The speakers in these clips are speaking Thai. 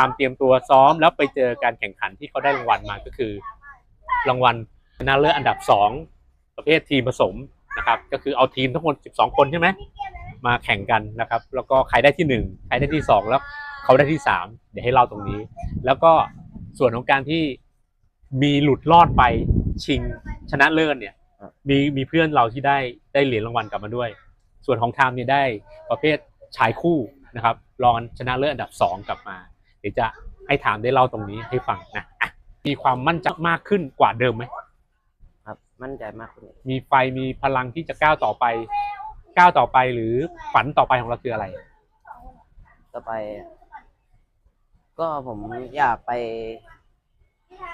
าม์เตรียมตัวซ้อมแล้วไปเจอการแข่งขันที่เขาได้รางวัลมาก็คือ รางวัลชนะเลิศอันดับสองประเภททีมผสมนะครับก็คือเอาทีมทั้งหมด 12 คนใช่ไหมมาแข่งกันนะครับ แล้วก็ใครได้ที่หนึ่งใครได้ที่สองแล้วเขาได้ที่สามเดี๋ยวให้เล่าตรงนี้ แล้วก็ส่วนของการที่มีหลุดรอดไปชิงชนะเลิศเนี่ยมีมีเพื่อนเราที่ได้ได้เหรียญรางวัลกลับมาด้วย ส่วนของไทม์เนี่ยได้ประเภทชายคู่นะครับรองชนะเลิศอันดับสองกลับมา ดี๋ยวจะให้ถามได้เล่าตรงนี้ให้ฟังนะอะมีความมั่นใจมากขึ้นกว่าเดิมไหมครับมั่นใจมากขึ้นมีไฟมีพลังที่จะก้าวต่อไป ก้าวต่อไปหรือฝันต่อไปของเราคืออะไร ต่อไป ก็ผมอยากไป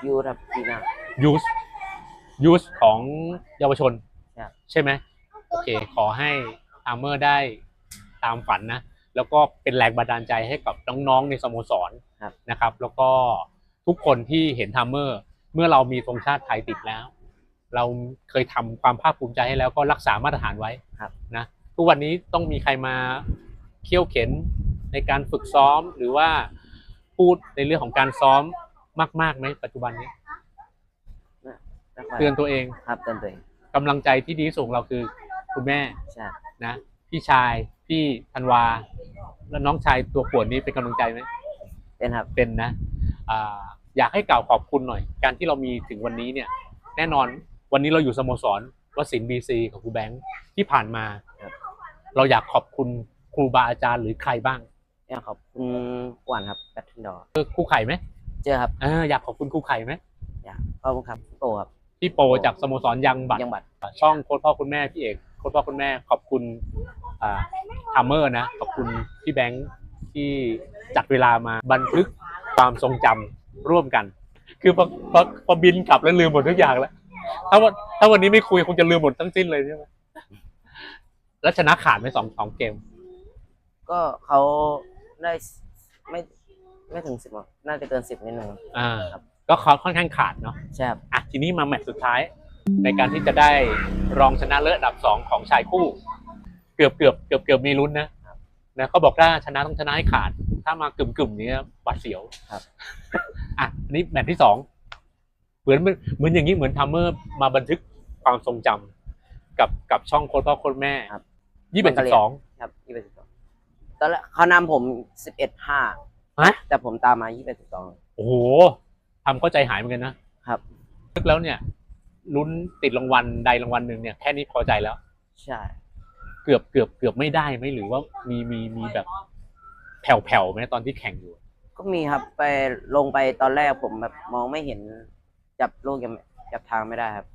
ยูทับปีหน้ายูสยูสของเยาวชนครับใช่ไหมโอเค ขอให้อาร์เมอร์ได้ตามฝันนะ แล้วก็เป็นแรงบันดาลใจให้กับน้องๆในสโมสรครับนะครับ แล้วก็ทุกคนที่เห็นทัมเมอร์เมื่อเรามีธงชาติไทยติดแล้ว เราเคยทำความภาคภูมิใจให้แล้วก็รักษามาตรฐานไว้ครับนะทุกวันนี้ต้องมีใครมาเขี่ยวเข็นในการฝึกซ้อมหรือว่าพูดในเรื่องของการซ้อมมากๆไหมปัจจุบันนี้แล้วก็เตือนตัวเองครับเตือนตัวเองกำลังใจที่ดีที่สุดของเราคือคุณแม่ใช่นะพี่ชาย พี่ธันวา แล้วน้องชายตัวปวดนี้เป็นกำลังใจไหมเป็นครับ เป็นนะอ่าอยากให้กล่าวขอบคุณหน่อย การที่เรามีถึงวันนี้เนี่ย แน่นอนวันนี้เราอยู่สโมสรวสินบีซีของครูแบงค์ที่ผ่านมา ครับ เราอยากขอบคุณครูบาอาจารย์หรือใครบ้างอยากขอบคุณหวานครับแบทเทิลดอร์เออครูไข่ไหมเจอครับเอออยากขอบคุณครูไข่ไหมอยากขอบคุณครับโตครับพี่โปจากสโมสรยังบัตรยังบัตร ช่องโค้ชพ่อคุณแม่พี่เอกโค้ชพ่อคุณแม่ขอบคุณอ่า ทัมเมอร์นะ ขอบคุณพี่แบงค์ที่จัดเวลามาบันทึกความทรงจำร่วมกัน คือพอพอพอบินกลับแล้วลืมหมดทุกอย่างแล้วถ้าวันถ้าวันนี้ไม่คุยคงจะลืมหมดทั้งสิ้นเลยใช่ไหมแล้วชนะขาดไหมสองสองเกม ก็เขาได้ไม่ไม่ถึงสิบน่าจะเกินสิบนิดนึงอ่าก็เขาค่อนข้างขาดเนาะ ใช่ครับ อะทีนี้มาแมตช์สุดท้าย ในการที่จะได้รองชนะเลิศอันดับสองของชายคู่ เกือบเกือบเกือบเกือบมีลุ้นนะนะเขาบอกถ้าชนะต้องชนะให้ขาด ถ้ามากึ่มกึ่มๆเนี้ยบาดเสียวครับอะอันนี้แมตช์ที่สองเหมือนเหมือนอย่างนี้เหมือนทัมเมอร์มาบันทึกความทรงจำกับกับช่องโค้ชพ่อโค้ชแม่ครับยี่สิบเอ็ดสิบสองครับยี่สิบเอ็ดสิบสองตอนแรกเขานำผมสิบเอ็ดห้าฮะแต่ผมตามมายี่สิบเอ็ดสิบสองโอ้โหทำก็ใจหายเหมือนกันนะครับลึกแล้วเนี่ยลุ้นติดรางวัลใดรางวัลหนึ่งเนี่ยแค่นี้พอใจแล้ว ใช่ เกือบเกือบเกือบไม่ได้ไหมหรือว่ามีมีมีแบบแผ่วๆไหมตอนที่แข่งอยู่ ก็มีครับไปลงไปตอนแรกผมแบบมองไม่เห็นจับลูกยังจับทางไม่ได้ครับ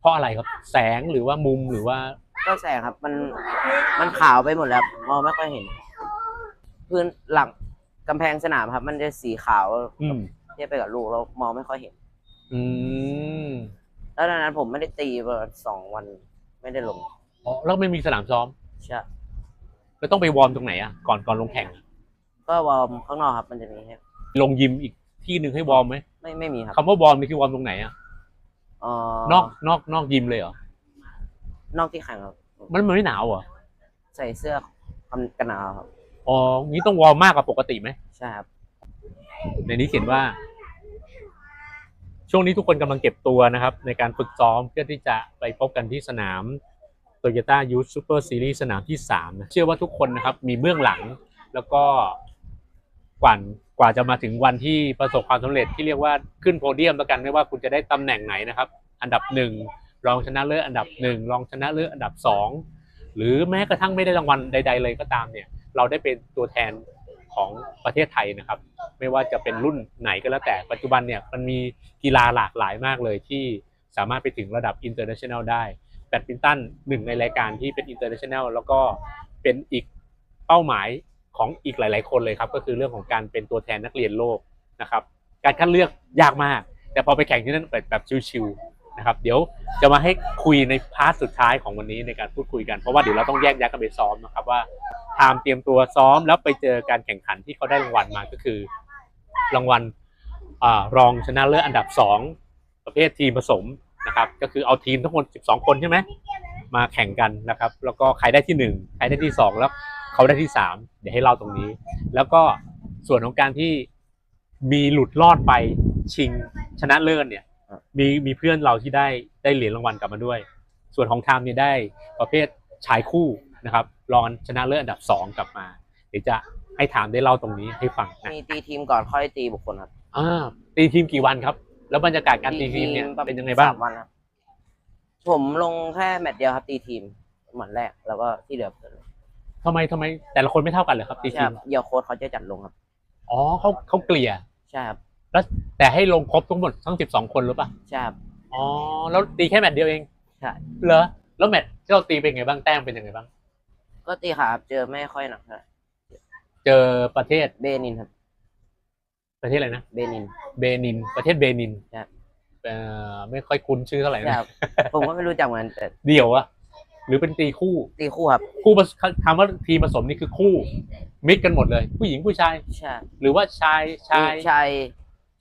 เพราะอะไรครับ แสงหรือว่ามุมหรือว่าก็แสงครับ มันมันขาวไปหมดแล้วมองไม่ค่อยเห็น พื้นหลังกำแพงสนามครับ มันจะสีขาวอืมเทียบไปกับลูกเรามองไม่ค่อยเห็น อืมแล้วดังนั้นผมไม่ได้ตีมาสองวันไม่ได้ลง อ๋อแล้วไม่มีสนามซ้อมใช่แล้วต้องไปวอร์มตรงไหนอะก่อนก่อนลงแข่งก็วอร์มข้างนอกครับมันจะมีให้ลงยิมอีกที่หนึ่งให้วอร์มไหมไม่ไม่มีครับคำว่าวอร์มนี่คือวอร์มตรงไหนอะเอ่อนอกนอกนอกยิมเลยเหรอนอกที่แข่งครับ มันมันไม่หนาวเหรอใส่เสื้อกันกันหนาวครับอ๋องี้ต้องวอร์มมากกว่าปกติไหมใช่ครับในนี้เขียนว่า ช่วงนี้ทุกคนกำลังเก็บตัวนะครับ ในการฝึกซ้อมเพื่อที่จะไปพบกันที่สนาม Toyota Youth Super Series สนามที่3นะเชื่อว่าทุกคนนะครับมีเบื้องหลัง แล้วก็กว่ากว่าจะมาถึงวันที่ประสบความสำเร็จที่เรียกว่าขึ้นโพเดียมแล้วกันไม่ว่าคุณจะได้ตำแหน่งไหนนะครับ อันดับหนึ่งรองชนะเลิศอันดับหนึ่งรองชนะเลิศอันดับสองหรือแม้กระทั่งไม่ได้รางวัลใด ๆ เลยก็ตามเนี่ย เราได้เป็นตัวแทนของประเทศไทยนะครับ ไม่ว่าจะเป็นรุ่นไหนก็แล้วแต่ปัจจุบันเนี่ยมันมีกีฬาหลากหลายมากเลยที่สามารถไปถึงระดับ international ได้ แบดมินตันหนึ่งในรายการที่เป็น international แนลแล้วก็เป็นอีกเป้าหมายของอีกหลาย ๆ คนเลยครับ ก็คือเรื่องของการเป็นตัวแทนนักเรียนโลกนะครับ การคัดเลือกยากมาก แต่พอไปแข่งที่นั่นเปิดแบบชิวๆนะครับ เดี๋ยวจะมาให้คุยในพาร์ทสุดท้ายของวันนี้ในการพูดคุยกัน เพราะว่าเดี๋ยวเราต้องแยกย้ายกันไปซ้อมนะครับว่าไทม์เตรียมตัวซ้อมแล้วไปเจอการแข่งขันที่เขาได้รางวัลมาก็คือ รางวัลรองชนะเลิศอันดับสองประเภททีมผสม นะครับ ก็คือเอาทีมทั้งหมด12 คนใช่ไหมมาแข่งกันนะครับ แล้วก็ใครได้ที่หนึ่งใครได้ที่สองแล้วเขาได้ที่สามเดี๋ยวให้เล่าตรงนี้ แล้วก็ส่วนของการที่มีหลุดรอดไปชิงชนะเลิศเนี่ยครับมีมีเพื่อนเราที่ได้ได้เหรียญรางวัลกลับมาด้วย ส่วนของไทม์เนี่ยได้ประเภทชายคู่นะครับรองชนะเลิศอันดับสองกลับมา เดี๋ยวจะให้ถามได้เล่าตรงนี้ให้ฟังนะมีตีทีมก่อนค่อยตีบุคคลครับอ่าตีทีมกี่วันครับ แล้วบรรยากาศการตีทีมเนี่ยเป็นยังไงบ้าง สมวันครับผมลงแค่แมตช์เดียวครับตีทีมเหมือนแรกแล้วก็ที่เหลือเปิดเลยทำไมทำไมแต่ละคนไม่เท่ากันเลยครับตีใช่ทีครัมบเดี๋ยวโค้ชเขาจะจัดลงครับ อ๋อเขาเขาเกลี่ย ใช่ครับแล้วแต่ให้ลงครบทั้งหมดทั้งสิบสองคนหรือเปล่าใช่ครับ อ๋อแล้วตีแค่แมตช์เดียวเองใช่ เหรอแล้วแมตช์ที่เราตีเป็นไงบ้างแต้มเป็นยังไงบ้าง ก็ตีขาครับเจอไม่ค่อยหนักเท่าไหร่เจอประเทศเบนินครับ ประเทศอะไรนะเบนิน เบนิน ประเทศเบนินครับ เอ่อไม่ค่อยคุ้นชื่อเท่าไหร่ใช่นะ ครับ ผมก็ไม่รู้จักเหมือนกันแต่เดี่ยวอะหรือเป็นตีคู่ ตีคู่ครับคู่ผสคำว่าทีมผสมนี่คือคู่ มิกกันหมดเลย ผู้หญิงผู้ชาย ใช่หรือว่าชายชายมีชาย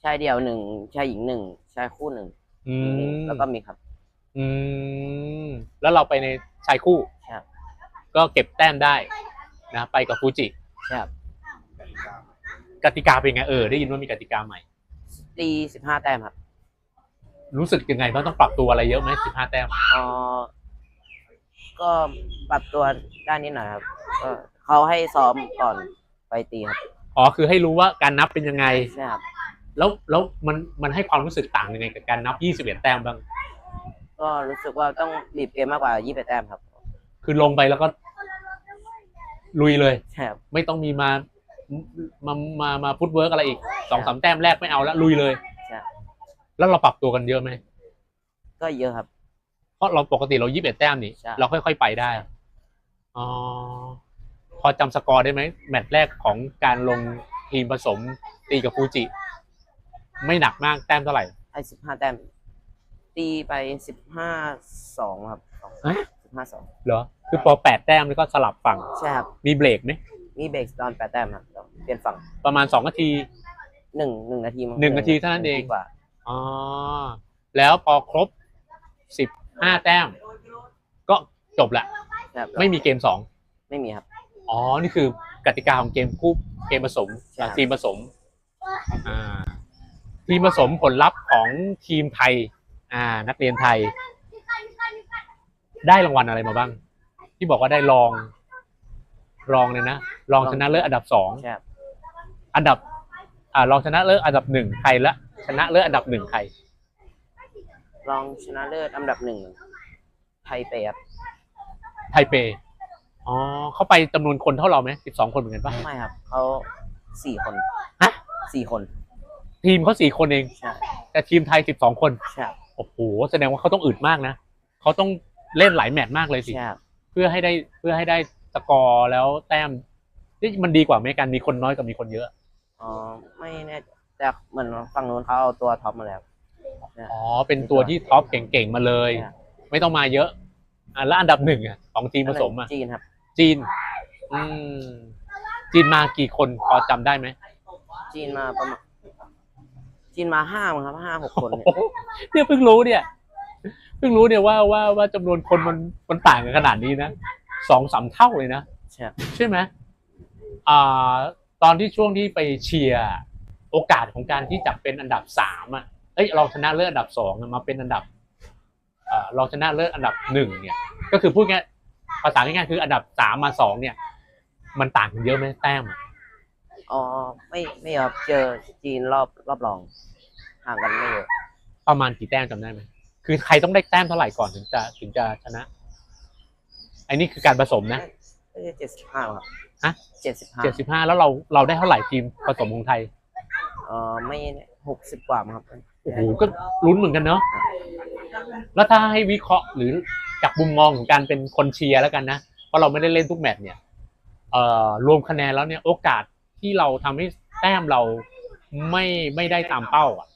ชายเดี่ยวหนึ่งชายหญิงหนึ่งชายคู่หนึ่งอืมแล้วก็มีครับ อืมแล้วเราไปในชายคู่ ครับ ก็เก็บแต้มได้นะ ไปกับฟูจิใช่ครับ กติกาเป็นไงเออได้ยินว่ามีกติกาใหม่ ตีสิบห้าแต้มครับรู้สึกยังไงบ้างต้องปรับตัวอะไรเยอะไหมสิบห้าแต้มอ๋อก็ปรับตัวด้านนี้หน่อยครับก็เขาให้ซ้อมก่อนไปตีครับอ๋อคือให้รู้ว่าการนับเป็นยังไง ใช่ครับแล้วแล้วมันมันให้ความรู้สึกต่างยังไงกับการนับยี่สิบเอ็ดแต้มบ้าง ก็รู้สึกว่าต้องบีบเกมมากกว่ายี่สิบแต้มครับ คือลงไปแล้วก็ลุยเลย ใช่ครับ ไม่ต้องมีมา มามามาฟุตเวิร์กอะไรอีกสองสามแต้มแรกไม่เอาแล้วลุยเลยใช่ครับแล้วเราปรับตัวกันเยอะไหมก็เยอะครับ เพราะเราปกติเรายี่สิบเอ็ดแต้มนี่ใช่ เราค่อย ๆ ไปได้อ๋อพอจำสกอร์ได้ไหมแมตช์แรกของการลงทีมผสมตีกับฟูจิ ไม่หนักมากแต้มเท่าไหร่ ไอ้สิบห้าแต้มตีไปสิบห้าสองครับฮะ สิบห้าสองเหรอ คือพอแปดแต้มนี่ก็สลับฝั่ง ใช่ครับ มีเบรกไหม มีเบรกตอนแปดแต้มครับแล้วเปลี่ยนฝั่งประมาณสองนาที หนึ่งหนึ่งนาทีมั้งหนึ่งนาทีเท่านั้นเอง กว่าอ๋อแล้วพอครบสิบห้าแต้ม ก็จบละ ครับไม่มีเกมสองไม่มีครับ อ๋อ นี่คือกติกาของเกมคู่เกมผสมใช่ทีมผสมอ่าทีมผสมผลลัพธ์ของทีมไทย อ่า นักเรียนไทย ได้รางวัลอะไรมาบ้าง ที่บอกว่าได้รอง รองเลยนะ รองชนะเลิศอันดับสองใช่ครับอันดับ อ่ารองชนะเลิศอันดับหนึ่งใครละชนะเลิศอันดับหนึ่งใคร รองชนะเลิศอันดับหนึ่งไทเปครับไทเป อ๋อ เขาไปจำนวนคนเท่าเราไหมสิบสองคนเหมือนกันปะไม่ครับเขาสี่คนฮะสี่คน ทีมเขาสี่คนเอง ใช่แต่ทีมไทยสิบสองคน ใช่ครับโอ้โห แสดงว่าเขาต้องอึดมากนะ เขาต้องเล่นหลายแมตช์มากเลยสิ ใช่ครับเพื่อให้ได้เพื่อให้ได้สกอร์แล้วแต้ม นี่มันดีกว่าไหมการมีคนน้อยกับมีคนเยอะ อ๋อไม่แน่แต่เหมือนฝั่งนู้นเขาเอาตัวท็อปมาแล้ว อ๋อ เป็นตัวที่ท็อปเก่งๆมาเลย ใช่ ไม่ต้องมาเยอะ อะแล้วอันดับหนึ่งอะของทีมผสมอะ จีนครับ จีน อืม จีนมากี่คนพอจำได้ไหมจีนมาประมาณจีนมาห้ามั้งครับห้าหกคนเนี่ย โอ้โหเนี่ยเพิ่งรู้เนี่ย เพิ่งรู้เนี่ยว่าว่าว่าจำนวนคนมันมันต่างกันขนาดนี้นะสองสามเท่าเลยนะ ใช่ครับใช่ไหม อ่าตอนที่ช่วงที่ไปเชียร์โอกาสของการที่จะเป็นอันดับสามอะเอ้ยเราชนะเลิศอันดับสองอะมาเป็นอันดับเอ่อเราชนะเลิศอันดับหนึ่งเนี่ย ก็คือพูดง่ายภาษาง่ายๆคืออันดับสามมาสองเนี่ย มันต่างกันเยอะไหมแต้มอะอ๋อไม่ไม่ครับเจอจีนรอบรอบรองห่างกันไม่เยอะประมาณกี่แต้มจำได้ไหมคือใครต้องได้แต้มเท่าไหร่ก่อนถึงจะถึงจะชนะอันนี้คือการผสมนะเจ็ดสิบห้าครับ ฮะ เจ็ดสิบห้าเจ็ดสิบห้าแล้วเราเราได้เท่าไหร่ทีมผสมของไทยเออไม่หกสิบกว่ามั้งครับ โอ้โหก็ลุ้นเหมือนกันเนาะแล้วถ้าให้วิเคราะห์หรือจากมุมมองของการเป็นคนเชียร์แล้วกันนะเพราะเราไม่ได้เล่นทุกแมตช์เนี่ยเอ่อรวมคะแนนแล้วเนี่ยโอกาสที่เราทำให้แต้มเราไม่ไม่ได้ตามเป้าอะ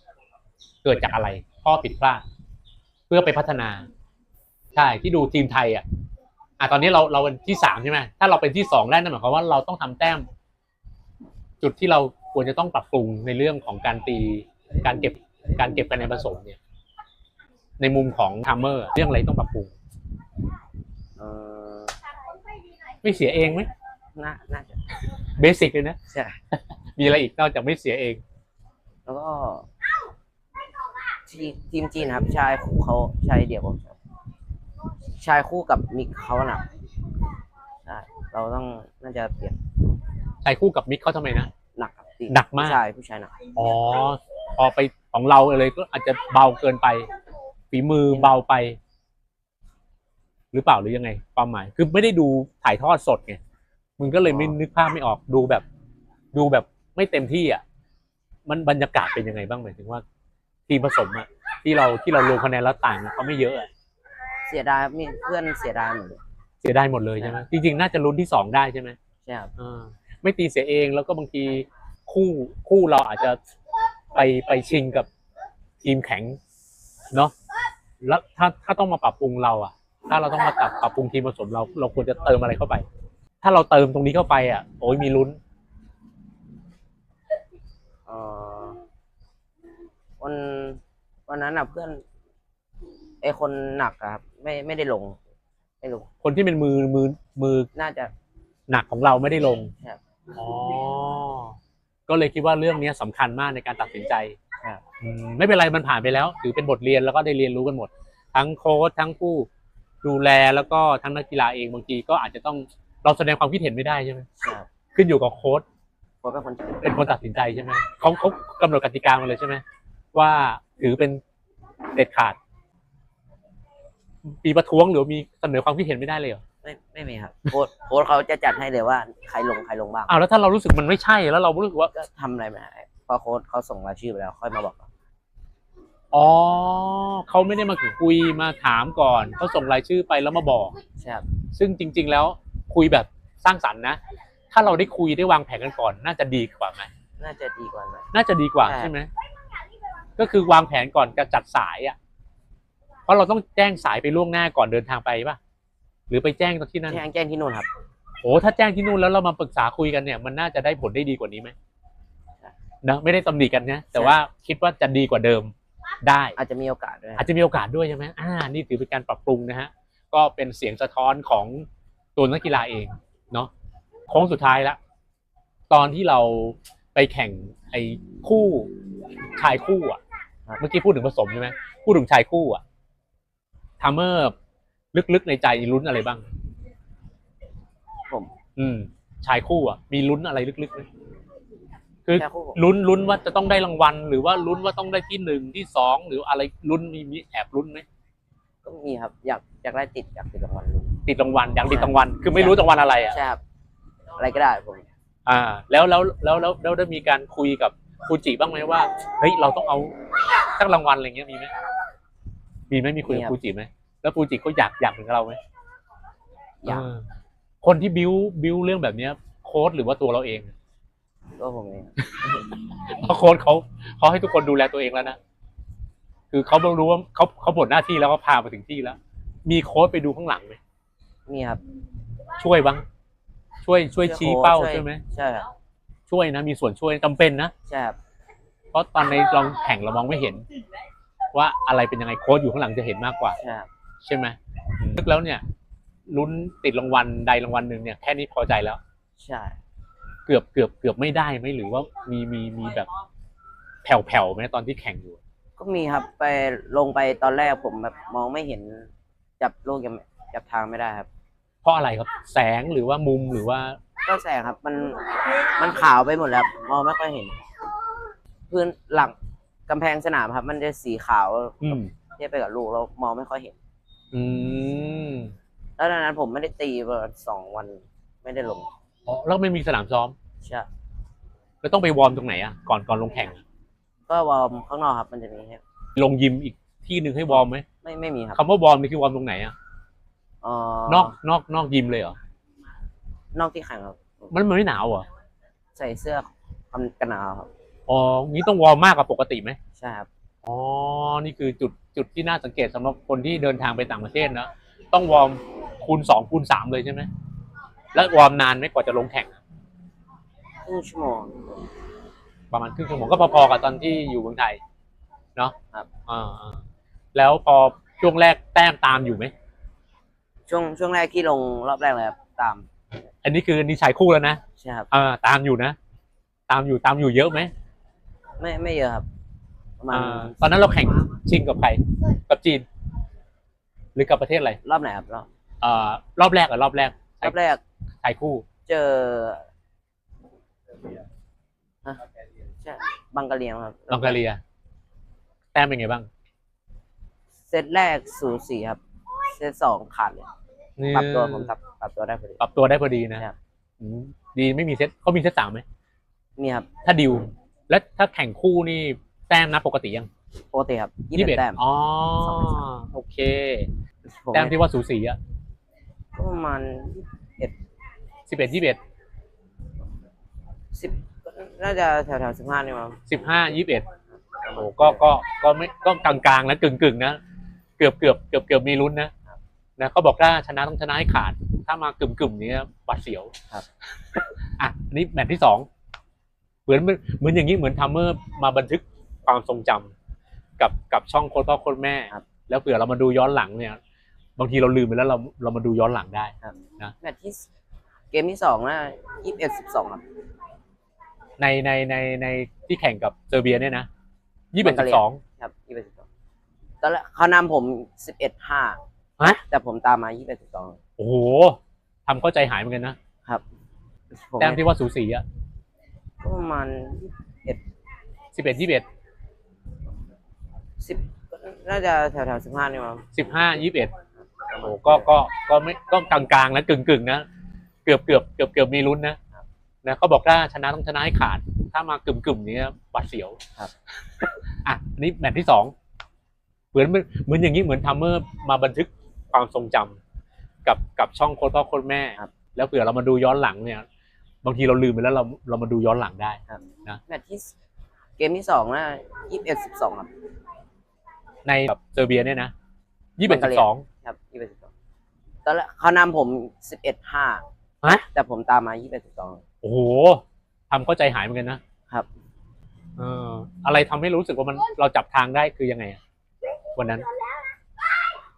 เกิดจากอะไรข้อผิดพลาดเพื่อไปพัฒนา ใช่ที่ดูทีมไทยอะ อะตอนนี้เราเราเป็นที่สามใช่ไหมถ้าเราเป็นที่สองได้นั่นหมายความว่าเราต้องทำแต้ม จุดที่เราควรจะต้องปรับปรุงในเรื่องของการตีการเก็บการเก็บคะแนนผสมเนี่ย ในมุมของทัมเมอร์เรื่องอะไรต้องปรับปรุงเออไม่เสียเองไหมน่าน่าจะเบสิกเลยนะใช่มีอะไรอีกนอกจากไม่เสียเอง แล้วก็ทีทีมจีนครับชายคู่เขาชายเดี่ยวผมครับ ชายคู่กับมิกเขาหนักใช่เราต้องน่าจะเปลี่ยนชายคู่กับมิกเขาทำไมนะ หนักครับที่หนักมาก ผู้ชายผู้ชายหนัก อ๋อพอไปของเราเลยก็อาจจะเบาเกินไป ฝีมือเบาไป หรือเปล่าหรือยังไง ความหมาย คือไม่ได้ดูถ่ายทอดสดไงมึงก็เลยไม่นึกภาพไม่ออกดูแบบ ดูแบบไม่เต็มที่อะ มันบรรยากาศเป็นยังไงบ้างหมายถึงว่า ทีมผสมอะที่เราที่เรารวมคะแนนแล้วต่างเขาไม่เยอะอะ เสียดายครับมีเพื่อนเสียดายหมดเลยเสียได้หมดเลยใช่ไหมจริงๆ น่าจะลุ้นที่สองได้ใช่ไหมใช่ครับอ่าไม่ตีเสียเองแล้วก็บางทีคู่คู่เราอาจจะไปไปชิงกับทีมแข็งเนาะแล้วถ้าถ้าต้องมาปรับปรุงเราอะถ้าเราต้องมาปรับปรับปรุงทีมผสมเรา เราควรจะเติมอะไรเข้าไป ถ้าเราเติมตรงนี้เข้าไปอะโอ้ยมีลุ้นเอ่อวันวันนั้นอะเพื่อน ไอคนหนักอะครับไม่ไม่ได้ลง ไม่ลงคนที่เป็นมือมือมือน่าจะ หนักของเราไม่ได้ลงครับ อ๋อก็เลยคิดว่าเรื่องนี้สำคัญมากในการตัดสินใจครับ อืมไม่เป็นไรมันผ่านไปแล้ว ถือเป็นบทเรียนแล้วก็ได้เรียนรู้กันหมด ทั้งโค้ชทั้งผู้ดูแลแล้วก็ทั้งนักกีฬาเองบางทีก็อาจจะต้องเราแสดงความคิดเห็นไม่ได้ใช่ไหมใช่ครับขึ้นอยู่กับโค้ชโค้ชเป็นคนจัดเป็นคนตัดสินใจใช่ไหมเขาเขากำหนดกติกามาเลยใช่ไหมว่าถือเป็นเด็ดขาด มีประท้วงหรือมีเสนอความคิดเห็นไม่ได้เลยเหรอไม่ไม่มีครับโค้ชโค้ชเขาจะจัดให้เลยว่าใครลงใครลงบ้างอ้าวแล้วถ้าเรารู้สึกมันไม่ใช่แล้วเรารู้สึกว่าก็ทำอะไรไม่ได้พอโค้ชเขาส่งรายชื่อไปแล้วค่อยมาบอกเราอ๋อเขาไม่ได้มาคุยมาถามก่อนเขาส่งรายชื่อไปแล้วมาบอก ใช่ครับซึ่งจริง ๆ แล้วคุยแบบสร้างสรรค์นะ ถ้าเราได้คุยได้วางแผนกันก่อน น่าจะดีกว่าไหมน่าจะดีกว่าหน่อย น่าจะดีกว่าใช่ ใช่ไหมก็คือวางแผนก่อนจะจัดสายอะ เพราะเราต้องแจ้งสายไปล่วงหน้าก่อนเดินทางไปป่ะ หรือไปแจ้งตอนที่นั่นแจ้งแจ้งที่นู่นครับโอ้ถ้าแจ้งที่นู่นแล้วเรามาปรึกษาคุยกันเนี่ย มันน่าจะได้ผลได้ดีกว่านี้ไหมใช่นะไม่ได้ตำหนิกันนะแต่ว่าคิดว่าจะดีกว่าเดิมได้อาจจะมีโอกาสด้วยคอารัจบจะมีโอกาสด้วยใช่ไหมอ่า นี่ถือเป็นการปรับปรุงนะฮะก็เป็นเสียงสะท้อนของตัวนักกีฬาเองเนาะโค้งสุดท้ายละตอนที่เราไปแข่งไอ้คู่ชายคู่อะ เมื่อกี้พูดถึงผสมใช่ไหมพูดถึงชายคู่อะ ทัมเมอร์ลึกๆในใจลุ้นอะไรบ้าง ผมอืม ชายคู่อะ มีลุ้นอะไรลึกๆไหมคือแค่คู่ผม ลุ้นลุ้นว่าจะต้องได้รางวัล หรือว่าลุ้นว่าต้องได้ที่หนึ่งที่สองหรืออะไรลุ้นมีมีแอบลุ้นไหมก็มีครับ อยากอยากได้ติดอยากติดรางวัลลุ้น ติดรางวัลอย่างติดรางวัลคือไม่รู้รางวัลอะไรอะ ใช่ครับ อะไรก็ได้ผมอ่าแล้วแล้วแล้วแล้วแล้วได้มีการคุยกับฟูจิบ้างไหมว่าเฮ้ยเราต้องเอาสักรางวัลอะไรเงี้ยมีไหม มีไหมมีคุยกับฟูจิไหมแล้วฟูจิเขาอยากอยากเหมือนกับเราไหมอยากเออคนที่บิวบิวเรื่องแบบเนี้ย โค้ดหรือว่าตัวเราเองก็ผมเองเพราะโค้ดเขาเขาให้ทุกคนดูแลตัวเองแล้วนะคือเขาต้องรู้ว่าเขาเขาหมดหน้าที่แล้วก็พามาถึงที่แล้ว มีโค้ดไปดูข้างหลังไหมมีครับ ช่วยบ้างช่วยช่วยชี้เป้าใช่ไหมใช่ครับช่วยนะมีส่วนช่วยจำเป็นนะใช่ครับเพราะตอนในลองแข่งเรามองไม่เห็น ว่าอะไรเป็นยังไงโค้ชอยู่ข้างหลังจะเห็นมากกว่า ใช่ครับใช่ไหมลึกแล้วเนี่ยลุ้นติดรางวัลใดรางวัลหนึ่งเนี่ยแค่นี้พอใจแล้ว ใช่ เกือบเกือบเกือบไม่ได้ไหมหรือว่ามีมีมีแบบแผ่วๆไหมตอนที่แข่งอยู่ ก็มีครับไปลงไปตอนแรกผมแบบมองไม่เห็นจับลูกยังจับทางไม่ได้ครับ เพราะอะไรครับแสงหรือว่ามุมหรือว่า ก็แสงครับมันมันขาวไปหมดแล้วมองไม่ค่อยเห็น พื้นหลัง กำแพงสนามครับ มันจะสีขาวอืมเทียบไปกับลูกเรามองไม่ค่อยเห็น อืมแล้วดังนั้นผมไม่ได้ตีมาสองวันไม่ได้ลงอ๋อแล้วไม่มีสนามซ้อม ใช่แล้วต้องไปวอร์มตรงไหนอะก่อนก่อนลงแข่งอะก็วอร์มข้างนอกครับ มันจะมีให้ลงยิมอีกที่หนึ่งให้วอร์มไหมไม่ไม่มีครับคำว่าวอร์มนี่คือวอร์มตรงไหนอะเอ่อนอกนอกนอกยิมเลยเหรอ นอกที่แข่งครับ มันมันไม่หนาวเหรอ ใส่เสื้อกันกันหนาวครับ อ๋องี้ต้องวอร์มมากกว่าปกติไหมใช่ครับอ๋อนี่คือจุดจุดที่น่าสังเกตสำหรับคนที่เดินทางไปต่างประเทศนะต้องวอร์มคูณสองคูณสามเลยใช่ไหมแล้ววอร์มนานไหมกว่าจะลงแข่งอะครึ่งชั่วโมง ประมาณครึ่งชั่วโมงก็พอๆกับตอนที่อยู่เมืองไทยเนาะครับ อ่าอ่าแล้วพอช่วงแรกแต้มตามอยู่ไหม ช่วงช่วงแรกที่ลงรอบแรกเลยครับตามอันนี้คือนี่ชายคู่แล้วนะใช่ครับ อ่าตามอยู่นะ ตามอยู่ตามอยู่เยอะไหม ไม่ไม่เยอะครับ ประมาณอ่าตอนนั้นเราแข่งชิงกับใคร กับจีน หรือกับประเทศอะไรรอบไหนครับรอบเอ่อรอบแรกกับรอบแรกรอบแรกถ่ายคู่ เจอฮะใช่บังกะเลียงครับลองกาเลีย แต้มเป็นไงบ้าง เซตแรกสูสีครับ เซตสองขาดเลยปรับตัวผมปรับปรับตัวได้พอดี ปรับตัวได้พอดีนะครับ อืมดีไม่มีเซตเขามีเซตสามไหม มีครับ ถ้าดิว แล้วถ้าแข่งคู่นี่แต้มนับปกติยังปกติครับยี่สิบแต้มอ๋อสองในสามโอเคผมแต้มที่ว่าสูสีอะก็ประมาณเอ็ดสิบเอ็ดยี่สิบเอ็ดสิบน่าจะแถวแถวสิบห้านี่มั้งสิบห้ายี่สิบเอ็ดโอ้ก็ก็ก็ไม่ก็กลางๆนะกึ่งกึ่งๆนะเกือบเกือบเกือบเกือบมีลุ้นนะนะเขาบอกถ้าชนะต้องชนะให้ขาด ถ้ามากึ่มกึ่มๆเนี้ยบาดเสียวครับอะอันนี้แมตช์ที่สอง เหมือนเหมือนอย่างนี้เหมือนทัมเมอร์มาบันทึกความทรงจำกับกับช่องโค้ดพ่อโค้ดแม่แล้วเผื่อเรามาดูย้อนหลังเนี่ย บางทีเราลืมไปแล้วเราเรามาดูย้อนหลังได้แมตช์ที่เกมที่สองน่ายี่สิบเอ็ดสิบสองครับในในในในที่แข่งกับเซอร์เบียเนี่ยนะยี่สิบบังกะเลีสยองครับยี่สิบเอ็ดสิบสองตอนแรกเขานำผมสิบเอ็ดห้าฮะแต่ผมตามมายี่สิบเอ็ดสิบสองโอ้โหทำเข้าใจหายเหมือนกันนะครับผมแต้มที่ว่าสูสีอะ ก็ประมาณเอ็ดสิบเอ็ดยี่สิบเอ็ดสิบน่าจะแถวแถวสิบห้านี่มั้งสิบห้ายี่สิบเอ็ดโอ้โหก็ก็ก็ไม่ก็กลางๆนะกึ่งกึ่งๆนะเกือบเกือบเกือบเกือบมีลุ้นนะนะเขาบอกถ้าชนะต้องชนะให้ขาด ถ้ามากึ่มกึ่มๆเนี้ยบาดเสียวครับอะอันนี้แมตช์ที่สองเหมือนเหมือนอย่างนี้เหมือนทัมเมอร์มาบันทึกความทรงจำกับกับช่องโค้ดพ่อโค้ดแม่ แล้วเผื่อเรามาดูย้อนหลังเนี่ย บางทีเราลืมไปแล้วเราเรามาดูย้อนหลังได้แมตช์ที่เกมที่สองน่ายี่สิบเอ็ดสิบสองครับ ในแบบเซอร์เบียเนี่ยนะยี่สิบบังกะสิเลีบยสองครับยี่สิบเอ็ดสิบสองตอนแรกเขานำผมสิบเอ็ดห้าฮะแต่ผมตามมายี่สิบเอ็ดสิบสองโอ้โหทำเข้าใจหายเหมือนกันนะครับเอออะไรทำให้รู้สึกว่ามันเราจับทางได้คือยังไงอะวันนั้น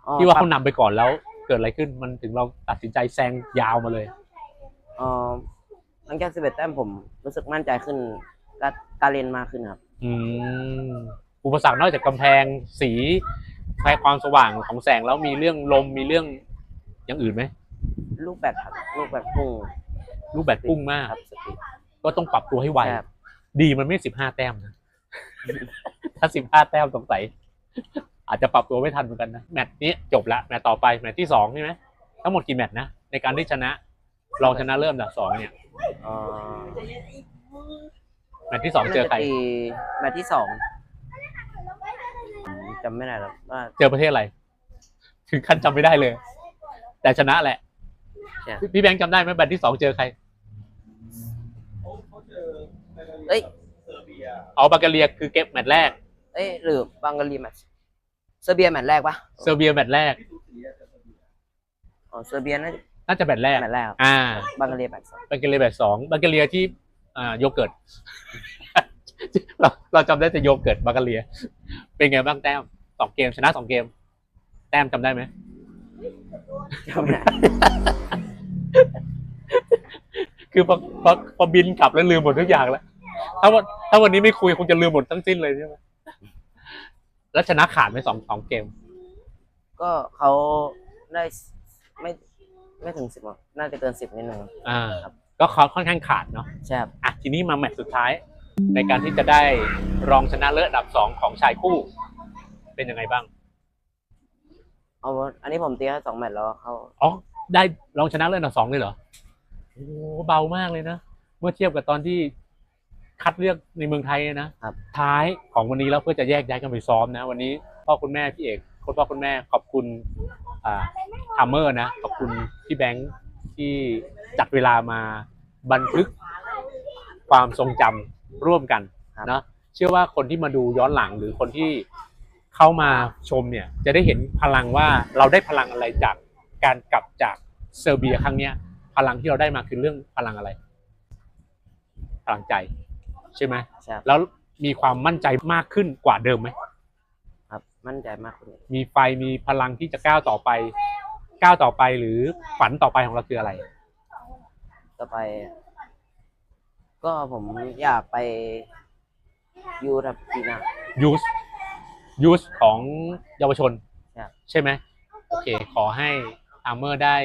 อ๋อที่ว่าปรับเขานำไปก่อนแล้ว เกิดอะไรขึ้นมันถึงเราตัดสินใจแซงยาวมาเลยเอ่อ หลังจากสิบเอ็ดแต้มผมรู้สึกมั่นใจขึ้นและการเรียนมากขึ้นครับ อืมอุปสรรคนอกจากกำแพงสีไฟความสว่างของแสงแล้วมีเรื่องลมมีเรื่องอย่างอื่นไหมลูกแบตครับลูกแบตพุ่งรูปแบบพุ่งมาก ครับสปีดก็ต้องปรับตัวให้ไว ครับดีมันไม่สิบห้าแต้มนะ ถ้าสิบห้าแต้มสงสัยอาจจะปรับตัวไม่ทันเหมือนกันนะ แมตช์นี้จบละแมตช์ต่อไปแมตช์ที่สองใช่ไหมทั้งหมดกี่แมตช์นะ ในการที่ชนะ รองชนะเริ่มอันดับสองเนี่ยเอ่อแมตช์ที่สองเจอใคร น่าะตีแมตช์ที่สองผมจำไม่ได้แล้วว่า เจอประเทศอะไร ถึงขั้นจำไม่ได้เลย แต่ชนะแหละ ใช่ พี่พี่แบงค์จำได้ไหมแมตช์ที่สองเจอใคร เอ้ย เอาบาลแกเรียคือเก็บแมตช์แรก เอ้ยหรือบังกาลีแมตช์เซอร์เบียแมตช์แรกปะเซอร์เบียแมตช์แรก อ๋อเซอร์เบียน่าจะ น่าจะแมตช์แรก แมตช์แรกครับอ่า บังกาลีแมตช์สองบาลแกเรียแมตช์สองบาลแกเรียที่อ่าโยเกิร์ต เราเราจำได้แต่โยเกิร์ตบาลแกเรีย เป็นไงบ้างแต้มสองเกมชนะสองเกม แต้มจำได้ไหม จำไม่ได้คือพอพอพอบินกลับแล้วลืมหมดทุกอย่างแล้ว ถ้าวันถ้าวันนี้ไม่คุยคงจะลืมหมดทั้งสิ้นเลยใช่ไหมแล้วชนะขาดไหมสองสองเกม ก็เขาได้ไม่ ไม่ถึงสิบน่าจะเกินสิบนิดนึง อ่าก็เขาค่อนข้างขาดเนาะใช่ครับอะทีนี้มาแมตช์สุดท้าย ในการที่จะได้รองชนะเลิศอันดับสองของชายคู่ เป็นยังไงบ้างเอาอันนี้ผมตีแค่สองแมตช์แล้วเขาอ๋อได้รองชนะเลิศอันดับสองเลยเหรอโอ้โหเบามากเลยนะเมื่อเทียบกับตอนที่คัดเลือกในเมืองไทยนะ ครับ ท้ายของวันนี้แล้วเพื่อจะแยกย้ายกันไปซ้อมนะ วันนี้พ่อคุณแม่พี่เอกคุณพ่อคุณแม่ขอบคุณอ่า ทัมเมอร์นะขอบคุณพี่แบงค์ที่จัดเวลามาบันทึกความทรงจำร่วมกันครับนะเชื่อว่าคนที่มาดูย้อนหลังหรือคนที่เข้ามาชมเนี่ย จะได้เห็นพลังว่าเราได้พลังอะไรจากการกลับจากเซอร์เบียครั้งเนี้ย พลังที่เราได้มาคือเรื่องพลังอะไร พลังใจ ใช่ไหมใช่ครับแล้วมีความมั่นใจมากขึ้นกว่าเดิมไหม ครับ มั่นใจมากขึ้นมีไฟมีพลังที่จะก้าวต่อไป ก้าวต่อไปหรือฝันต่อไปของเราคืออะไร ต่อไป ก็ผมอยากไปยูทับปีหน้า ยูสยูสของเยาวชน ครับ ใช่ไหมโอเค ขอให้อาร์เมอร์ได้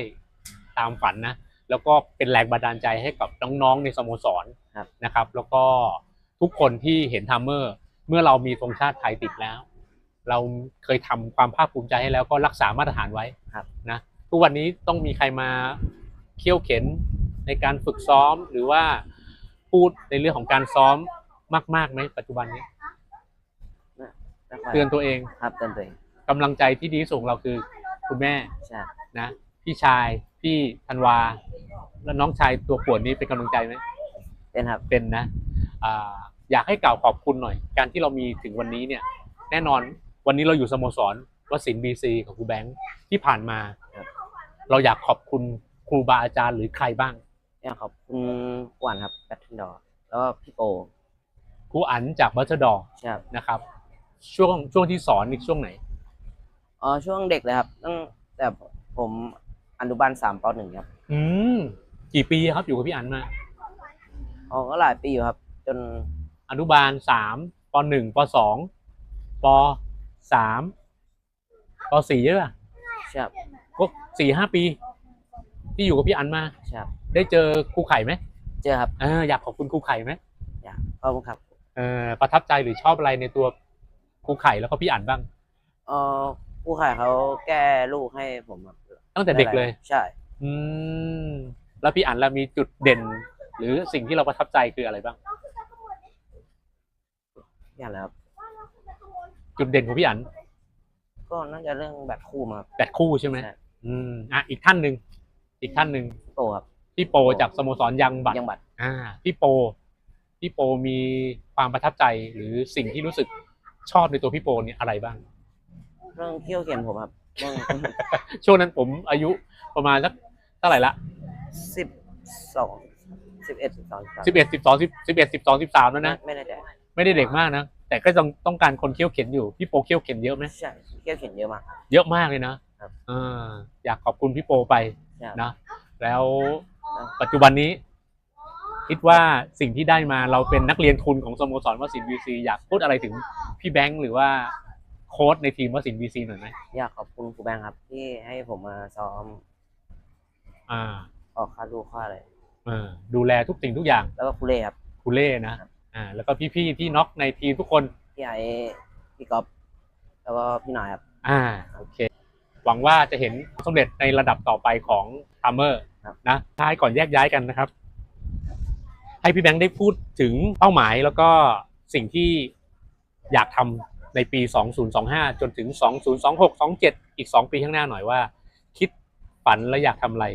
ตามฝันนะ แล้วก็เป็นแรงบันดาลใจให้กับน้องๆในสโมสรครับ นะครับ แล้วก็ทุกคนที่เห็นทัมเมอร์ เมื่อเรามีธงชาติไทยติดแล้ว เราเคยทำความภาคภูมิใจให้แล้วก็รักษามาตรฐานไว้ครับนะทุกวันนี้ต้องมีใครมาเคี่ยวเข็นในการฝึกซ้อมหรือว่าพูดในเรื่องของการซ้อมมากๆไหมปัจจุบันนี้ไม่ค่อยเตือนตัวเองครับเตือนตัวเองกำลังใจที่ดีที่สุดของเราคือคุณแม่ใช่นะพี่ชายพี่ธันวา แล้วน้องชายตัวป่วนนี้เป็นกำลังใจไหมเป็นครับเป็นนะอ่าอยากให้กล่าวขอบคุณหน่อย การที่เรามีถึงวันนี้เนี่ย แน่นอน วันนี้เราอยู่สโมสรวสินบีซีของครูแบงค์ที่ผ่านมาครับเราอยากขอบคุณครูบาอาจารย์หรือใครบ้าง อยากขอบคุณกวนครับแบทเทนดอร์แล้วก็พี่โปครูอันจากบัตเตอร์ดอใช่ครับนะครับ ช่วงช่วงที่สอนนี่ช่วงไหนอ๋อช่วงเด็กเลยครับตั้งแต่ผมอนุบาลสามปหนึ่งครับ อืมกี่ปีครับอยู่กับพี่อันมาอ๋อก็หลายปีอยู่ครับ จนอนุบาลสามปหนึ่งปสองป สามปสี่ใช่ป่ะใช่ครับก็สี่ห้าปี ที่อยู่กับพี่อันมาใช่ครับ ได้เจอครูไข่ไหมเจอครับเอออยากขอบคุณครูไข่ไหมอยากขอบคุณครับเออประทับใจหรือชอบอะไรในตัวครูไข่แล้วก็พี่อันบ้างเออผู้ขายเขาแก้ลูกให้ผมครับตั้งแต่เด็กเลย ใช่ อืมแล้วพี่อันเรามีจุดเด่น หรือสิ่งที่เราประทับใจคืออะไรบ้าง อย่างไรครับ จุดเด่นของพี่อันก็น่าจะเรื่องแบตคู่มาครับแปดคู่ใช่ไหมใช่ อืมอะอีกท่านหนึ่งอีกท่านหนึ่งพี่โปครับพี่โปจากสโมสรยังบัตรยังบัตรอ่าพี่โปพี่โปมีความประทับใจหรือสิ่งที่รู้สึกชอบในตัวพี่โปเนี่ยอะไรบ้าง เรื่องเที่ยวเขียนผมครับเรื่อง ช่วงนั้นผมอายุประมาณสักเท่าไหร่ละสิบสองสิบเอ็ดสิบสองสิบเอ็ดสิบสองสิบสิบเอ็ดสิบสองสิบสามแล้วนะ ไม่แน่ใจไม่ได้เด็กมากนะ แต่ก็ต้องต้องการคนเคี่ยวเข็นอยู่พี่โปเคี่ยวเข็นเยอะไหมใช่เที่ยวเขียนเยอะมากครับเยอะมากเลยนะครับเอออยากขอบคุณพี่โปไปใช่ครับ นะแล้วปัจจุบันนี้ คิดว่าสิ่งที่ได้มาเราเป็นนักเรียนทุนของสโมสรวสินบีซีอยากพูดอะไรถึงพี่แบงค์หรือว่าโค้ชในทีมวสินบีซีหน่อยไหมอยากขอบคุณครูแบงค์ครับ ที่ให้ผมมาซ้อมอ่าออกค่าลูกค่าอะไร เออดูแลทุกสิ่งทุกอย่างแล้วก็ครูเล่ครับ คุณเล่นะ อ่าแล้วก็พี่ๆที่น็อกในทีมทุกคน พี่ไอ้พี่ก๊อฟแล้วก็พี่หน่อยครับอ่าโอเค หวังว่าจะเห็นสำเร็จในระดับต่อไปของทัมเมอร์ครับนะท้ายก่อนแยกย้ายกันนะครับ ให้พี่แบงค์ได้พูดถึงเป้าหมายแล้วก็สิ่งที่อยากทำในปี 2025 จนถึง 2026 27 อีก 2 ปีข้างหน้าหน่อยว่า คิดฝันและอยากทำอะไร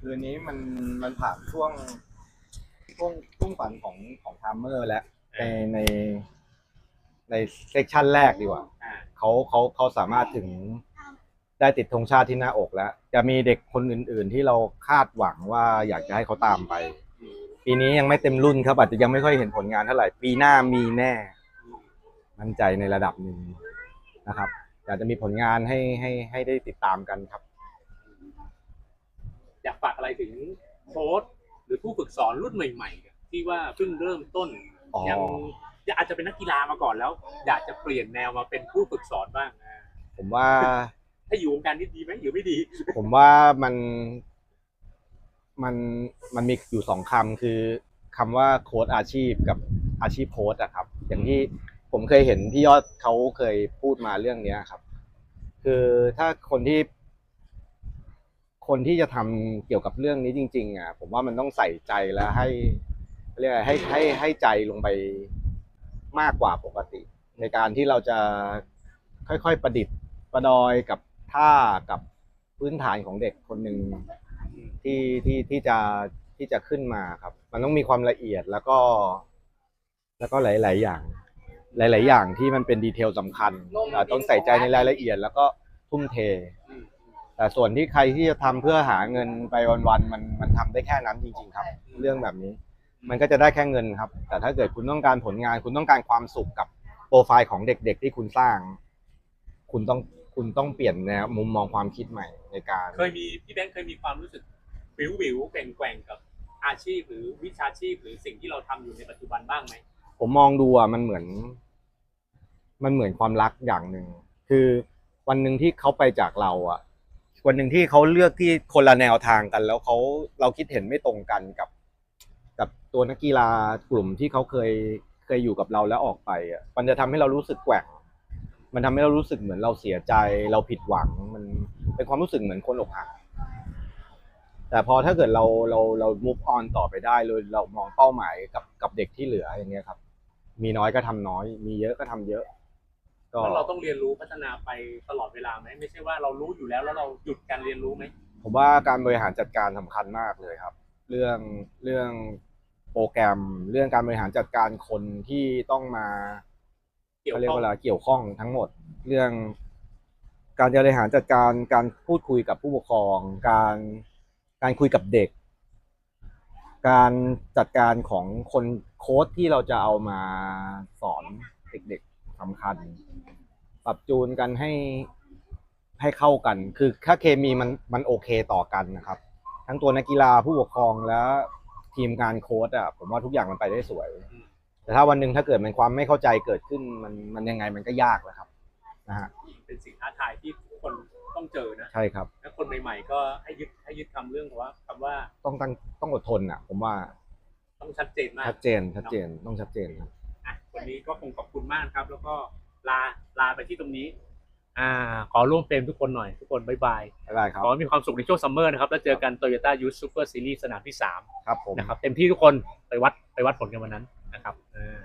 คืนนี้มันมันผ่านช่วง ช่วงช่วงฝันของของทามเมอร์แล้วในในในเซกชันแรกดีกว่าอ่า เขาเขาเขาสามารถถึงได้ติดธงชาติที่หน้าอกแล้ว จะมีเด็กคนอื่น ๆ ที่เราคาดหวังว่าอยากจะให้เขาตามไป ปีนี้ยังไม่เต็มรุ่นครับ อาจจะยังไม่ค่อยเห็นผลงานเท่าไหร่ ปีหน้ามีแน่ มั่นใจในระดับหนึ่งนะครับอยากจะมีผลงานให้ให้ให้ได้ติดตามกันครับ อยากฝากอะไรถึงโค้ช หรือผู้ฝึกสอนรุ่นใหม่ ๆ ที่ว่าเพิ่งเริ่มต้นอ๋อยังยังอาจจะเป็นนักกีฬามาก่อนแล้ว อยากจะเปลี่ยนแนวมาเป็นผู้ฝึกสอนบ้างอ่าผมว่าถ้าอยู่วงการนี้ดีไหมหรือไม่ดี ผมว่ามันมันมันมีอยู่สองคำคือคำว่าโค้ดอาชีพกับอาชีพโค้ดอะครับ อย่างที่ผมเคยเห็นพี่ยอดเขาเคยพูดมาเรื่องเนี้ยครับ คือถ้าคนที่ คนที่จะทำเกี่ยวกับเรื่องนี้จริง ๆ อะ ผมว่ามันต้องใส่ใจและให้เรียกอะไรให้ให้ให้ใจลงไปมากกว่าปกติ ในการที่เราจะค่อยๆประดิษฐ์ประดอยกับท่ากับพื้นฐานของเด็กคนหนึ่งที่ที่ที่จะที่จะขึ้นมาครับ มันต้องมีความละเอียดแล้วก็ แล้วก็หลาย ๆ อย่าง หลาย ๆ อย่างที่มันเป็นดีเทลสำคัญอ่าต้องใส่ใจในรายละเอียด แล้วก็ทุ่มเท แต่ส่วนที่ใครที่จะทำเพื่อหาเงินไปวันๆมันมันทำได้แค่นั้นจริง ๆ ครับ เรื่องแบบนี้ มันก็จะได้แค่เงินครับ แต่ถ้าเกิดคุณต้องการผลงาน คุณต้องการความสุขกับโปรไฟล์ของเด็ก ๆ ที่คุณสร้าง คุณต้องคุณต้องเปลี่ยนแนวมุมมองความคิดใหม่ในการ เคยมีพี่แบงค์เคยมีความรู้สึกวิววิวๆแกว่งแกว่งๆกับอาชีพหรือวิชาชีพหรือสิ่งที่เราทำอยู่ในปัจจุบันบ้างไหมผมมองดูอะมันเหมือน มันเหมือนความรักอย่างหนึ่งคือวันหนึ่งที่เขาไปจากเราอะ วันหนึ่งที่เขาเลือกที่คนละแนวทางกัน แล้วเขาเราคิดเห็นไม่ตรงกันกับ กับตัวนักกีฬากลุ่มที่เขาเคยเคยอยู่กับเราแล้วออกไปอะมันจะทำให้เรารู้สึกแกว่งมันทำให้เรารู้สึกเหมือนเราเสียใจ เราผิดหวัง มันเป็นความรู้สึกเหมือนคนอกหักแต่พอถ้าเกิดเราเราเรา move on ต่อไปได้เลยเรามองเป้าหมายกับกับเด็กที่เหลืออย่างเงี้ยครับ มีน้อยก็ทำน้อย มีเยอะก็ทำเยอะ ก็แล้วเราต้องเรียนรู้พัฒนาไปตลอดเวลาไหมไม่ใช่ว่าเรารู้อยู่แล้วแล้วเราหยุดการเรียนรู้ไหมผมว่าการบริหารจัดการสำคัญมากเลยครับ เรื่องเรื่องโปรแกรม เรื่องการบริหารจัดการคนที่ต้องมาเกี่ยวเขาเรียกข้องว่าอะไรเกี่ยวข้องทั้งหมด เรื่อง การบริหารจัดการการพูดคุยกับผู้ปกครอง การการคุยกับเด็ก การจัดการของคนโค้ชที่เราจะเอามาสอนเด็กๆสำคัญ ปรับจูนกันให้ให้เข้ากัน คือถ้าเคมีมันมันโอเคต่อกันนะครับ ทั้งตัวนักกีฬาผู้ปกครองและทีมงานโค้ชอะผมว่าทุกอย่างมันไปได้สวย แต่ถ้าวันหนึ่งถ้าเกิดมันความไม่เข้าใจเกิดขึ้นมันมันยังไงมันก็ยากแหละครับนะฮะเป็นสิ่งท้าทายที่ทุกคนต้องเจอนะใช่ครับและคนใหม่ ๆ ก็ให้ยึดให้ยึดคำเรื่องของว่าคำว่าต้องตั้งต้องอดทนอะ ผมว่าต้องชัดเจนมากชัดเจนชัดเจนต้องชัดเจนครับ อะวันนี้ก็คงขอบคุณมากครับ แล้วก็ ลาลาไปที่ตรงนี้ อ่า ขอร่วมเฟรมทุกคนหน่อยทุกคนบายบายได้ครับ ขอให้มีความสุขในช่วงซัมเมอร์นะครับ แล้วเจอกัน Toyota Youth Super Series สนามที่3ครับผม นะครับ เต็มที่ทุกคนไปวัดไปวัดผลกันวันนั้นนะครับอ่า